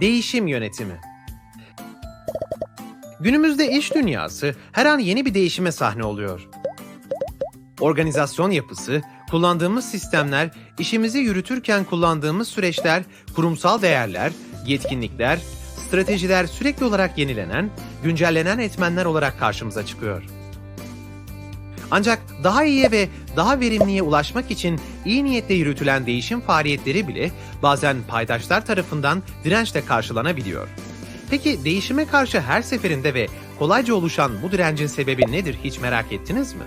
Değişim yönetimi. Günümüzde iş dünyası her an yeni bir değişime sahne oluyor. Organizasyon yapısı, kullandığımız sistemler, işimizi yürütürken kullandığımız süreçler, kurumsal değerler, yetkinlikler, stratejiler sürekli olarak yenilenen, güncellenen etmenler olarak karşımıza çıkıyor. Ancak daha iyiye ve daha verimliye ulaşmak için iyi niyetle yürütülen değişim faaliyetleri bile bazen paydaşlar tarafından dirençle karşılanabiliyor. Peki değişime karşı her seferinde ve kolayca oluşan bu direncin sebebi nedir hiç merak ettiniz mi?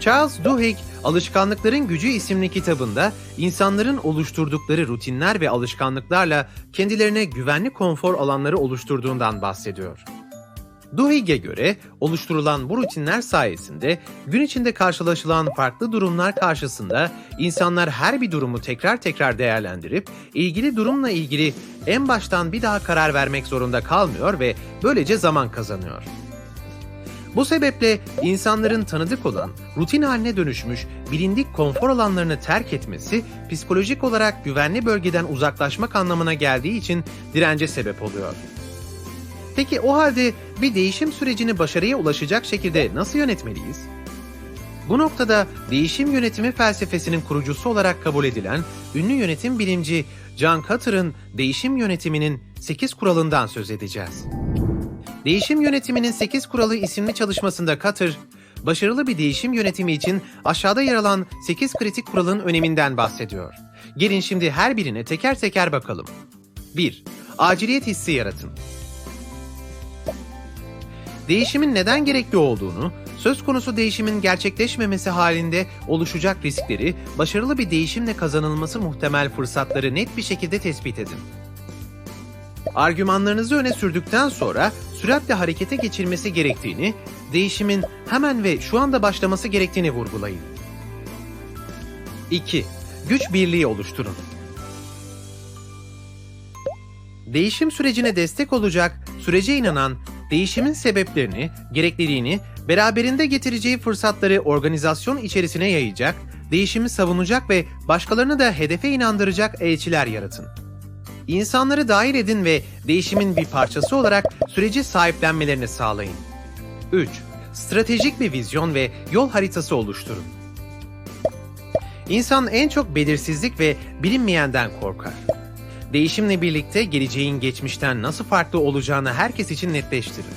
Charles Duhigg, Alışkanlıkların Gücü isimli kitabında insanların oluşturdukları rutinler ve alışkanlıklarla kendilerine güvenli konfor alanları oluşturduğundan bahsediyor. Duhigg'e göre oluşturulan bu rutinler sayesinde gün içinde karşılaşılan farklı durumlar karşısında insanlar her bir durumu tekrar tekrar değerlendirip ilgili durumla ilgili en baştan bir daha karar vermek zorunda kalmıyor ve böylece zaman kazanıyor. Bu sebeple insanların tanıdık olan, rutin haline dönüşmüş, bilindik konfor alanlarını terk etmesi, psikolojik olarak güvenli bölgeden uzaklaşmak anlamına geldiği için dirence sebep oluyor. Peki o halde bir değişim sürecini başarıya ulaşacak şekilde nasıl yönetmeliyiz? Bu noktada değişim yönetimi felsefesinin kurucusu olarak kabul edilen ünlü yönetim bilimci John Cotter'ın değişim yönetiminin 8 kuralından söz edeceğiz. Değişim Yönetiminin 8 Kuralı isimli çalışmasında Cutter, başarılı bir değişim yönetimi için aşağıda yer alan 8 kritik kuralın öneminden bahsediyor. Gelin şimdi her birine teker teker bakalım. 1. Aciliyet hissi yaratın. Değişimin neden gerekli olduğunu, söz konusu değişimin gerçekleşmemesi halinde oluşacak riskleri, başarılı bir değişimle kazanılması muhtemel fırsatları net bir şekilde tespit edin. Argümanlarınızı öne sürdükten sonra süratle harekete geçirmesi gerektiğini, değişimin hemen ve şu anda başlaması gerektiğini vurgulayın. 2. Güç birliği oluşturun. Değişim sürecine destek olacak, sürece inanan, değişimin sebeplerini, gerekliliğini, beraberinde getireceği fırsatları organizasyon içerisine yayacak, değişimi savunacak ve başkalarını da hedefe inandıracak elçiler yaratın. İnsanları dahil edin ve değişimin bir parçası olarak süreci sahiplenmelerini sağlayın. 3. Stratejik bir vizyon ve yol haritası oluşturun. İnsan en çok belirsizlik ve bilinmeyenden korkar. Değişimle birlikte geleceğin geçmişten nasıl farklı olacağını herkes için netleştirin.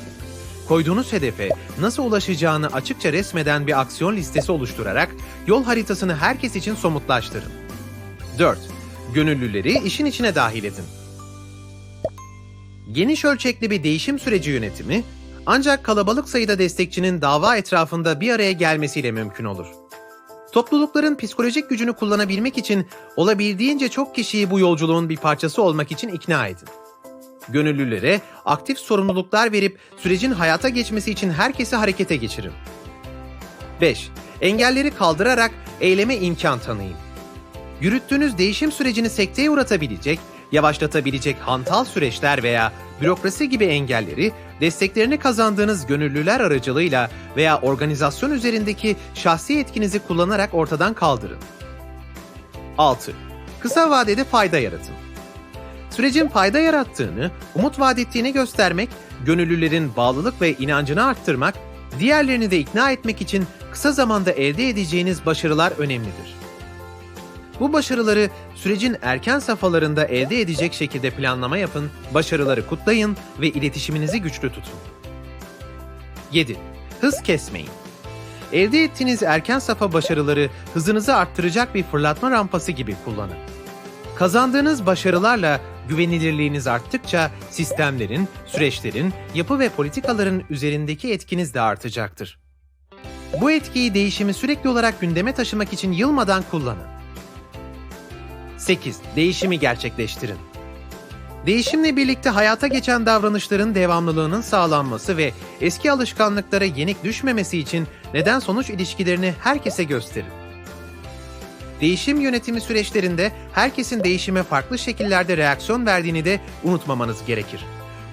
Koyduğunuz hedefe nasıl ulaşacağını açıkça resmeden bir aksiyon listesi oluşturarak yol haritasını herkes için somutlaştırın. 4 gönüllüleri işin içine dahil edin. Geniş ölçekli bir değişim süreci yönetimi ancak kalabalık sayıda destekçinin dava etrafında bir araya gelmesiyle mümkün olur. Toplulukların psikolojik gücünü kullanabilmek için olabildiğince çok kişiyi bu yolculuğun bir parçası olmak için ikna edin. Gönüllülere aktif sorumluluklar verip sürecin hayata geçmesi için herkesi harekete geçirin. 5. Engelleri kaldırarak eyleme imkan tanıyın yürüttüğünüz değişim sürecini sekteye uğratabilecek, yavaşlatabilecek hantal süreçler veya bürokrasi gibi engelleri desteklerini kazandığınız gönüllüler aracılığıyla veya organizasyon üzerindeki şahsi etkinizi kullanarak ortadan kaldırın. 6. Kısa vadede fayda yaratın. Sürecin fayda yarattığını, umut vaat ettiğini göstermek, gönüllülerin bağlılık ve inancını arttırmak, diğerlerini de ikna etmek için kısa zamanda elde edeceğiniz başarılar önemlidir. Bu başarıları sürecin erken safhalarında elde edecek şekilde planlama yapın, başarıları kutlayın ve iletişiminizi güçlü tutun. 7. Hız kesmeyin. Elde ettiğiniz erken safha başarıları hızınızı arttıracak bir fırlatma rampası gibi kullanın. Kazandığınız başarılarla güvenilirliğiniz arttıkça sistemlerin, süreçlerin, yapı ve politikaların üzerindeki etkiniz de artacaktır. Bu etkiyi değişimi sürekli olarak gündeme taşımak için yılmadan kullanın. 8. Değişimi gerçekleştirin. Değişimle birlikte hayata geçen davranışların devamlılığının sağlanması ve eski alışkanlıklara yenik düşmemesi için neden sonuç ilişkilerini herkese gösterin. Değişim yönetimi süreçlerinde herkesin değişime farklı şekillerde reaksiyon verdiğini de unutmamanız gerekir.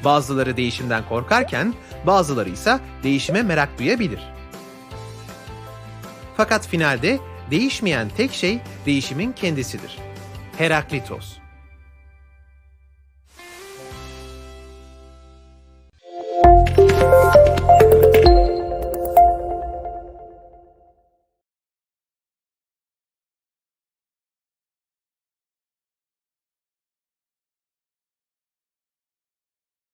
Bazıları değişimden korkarken, bazıları ise değişime merak duyabilir. Fakat finalde değişmeyen tek şey değişimin kendisidir. Heráclitos.